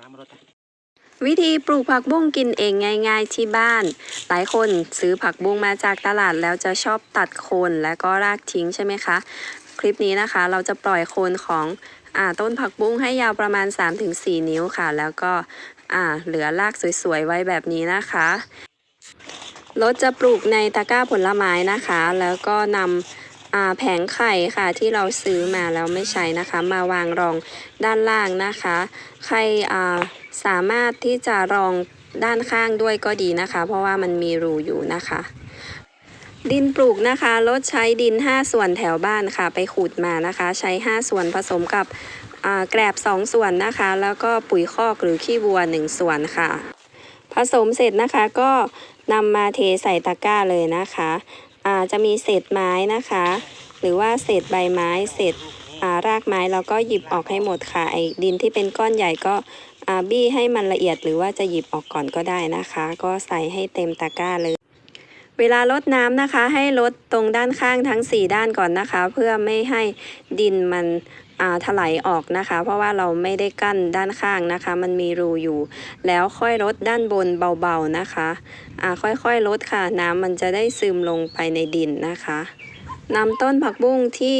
น้ำรดวิธีปลูกผักบุ้งกินเองง่าย ๆ ที่บ้าน หลายคนซื้อผักบุ้งมาจากตลาดแล้วจะชอบตัดโคนและก็รากทิ้งใช่ไหมคะ คลิปนี้นะคะ เราจะปล่อยโคนของอต้นผักบุ้งให้ยาวประมาณ 3-4 นิ้วค่ะ แล้วก็เหลือรากสวยๆไว้แบบนี้นะคะรถจะปลูกในตะกร้าผลไม้นะคะ แล้วก็นำ แผงไข่ค่ะที่เราซื้อมาแล้วไม่ใช้นะคะ มาวางรองด้านล่างนะคะไข่สามารถที่จะรองด้านข้างด้วยก็ดีนะคะ เพราะว่ามันมีรูอยู่นะคะ ดินปลูกนะคะลดใช้ดิน 5 ส่วนแถวบ้านค่ะ ไปขุดมานะคะ ใช้ 5 ส่วนผสมกับแกลบ 2 ส่วนนะคะ แล้วก็ปุ๋ยคอกหรือขี้วัว 1 ส่วนค่ะ ผสมเสร็จนะคะก็นำมาเทใส่ตะกร้าเลยนะคะ จะมีเศษไม้นะคะ หรือว่าเศษใบไม้เศษรากไม้แล้วก็หยิบออกให้หมดค่ะไอ้ดินที่เป็นก้อนใหญ่ก็บี้ให้มันละเอียดหรือว่าจะหยิบออกก่อนก็ได้นะคะ ก็ใส่ให้เต็มตะกร้าเลย เวลาลดน้ำนะคะ ให้ลดตรงด้านข้างทั้ง 4 ด้านก่อนนะคะ เพื่อไม่ให้ดินมัน ถลายออกนะคะ เพราะว่าเราไม่ได้กั้นด้านข้างนะคะ มันมีรูอยู่ แล้วค่อยลดด้านบนเบาๆนะคะอ่าค่อยๆลดค่ะ น้ำมันจะได้ซึมลงไปในดินนะคะนำต้นผักบุ้งที่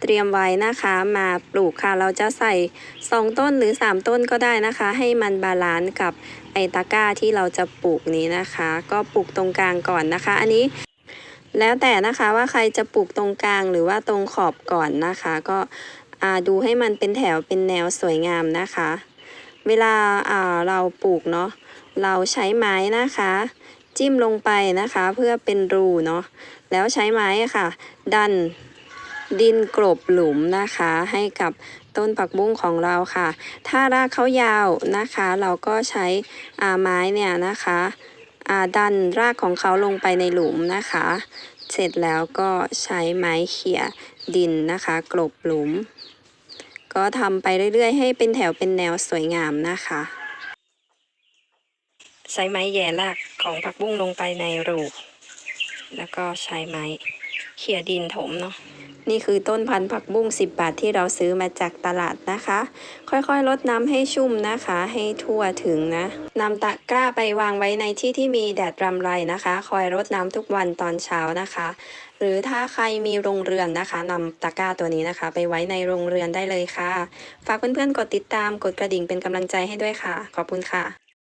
เตรียมไว้นะคะมาปลูกค่ะ เราจะใส่ 2 ต้นหรือ 3 ต้นก็ได้นะคะ ให้มันบาลานซ์กับไอตะกร้าที่เราจะปลูกนี้นะคะ ก็ปลูกตรงกลางก่อนนะคะ อันนี้ แล้วแต่นะคะว่าใครจะปลูกตรงกลางหรือว่าตรงขอบก่อนนะคะ ก็ ดูให้มันเป็นแถวเป็นแนวสวยงามนะคะ เวลาาเราปลูกเนาะเราใช้ไม้นะคะ จิ้มลงไปนะคะ เพื่อเป็นรูเนาะแล้วใช้ไม้อะค่ะ ดันดินกลบหลุมนะคะ ให้กับต้นผักบุ้งของเราค่ะ ถ้ารากเขายาวนะคะ เราก็ใช้ไม้เนี่ยนะคะดันรากของเขาลงไปในหลุมนะคะ เสร็จแล้วก็ใช้ไม้เขี่ย ดินนะคะ กลบหลุม ก็ทำไปเรื่อยๆ ให้เป็นแถวเป็นแนวสวยงามนะคะใช้ไม้แย่รากของผักบุ้งลงไปในรูแล้วก็ใช้ไม้เขี่ยดินถมเนาะ นี่คือต้นพันธุ์ผักบุ้ง 10 บาทที่เราซื้อมาจากตลาดนะคะ ค่อยๆลดน้ำให้ชุ่มนะคะ ให้ทั่วถึงนะนำตะกร้าไปวางไว้ในที่ที่มีแดดรำไรนะคะ คอยรดน้ำทุกวันตอนเช้านะคะ หรือถ้าใครมีโรงเรือนนะคะนำตะกร้าตัวนี้นะคะ ไปไว้ในโรงเรือนได้เลยค่ะ ฝากเพื่อนๆกดติดตามกดกระดิ่งเป็นกำลังใจให้ด้วยค่ะ ขอบคุณค่ะ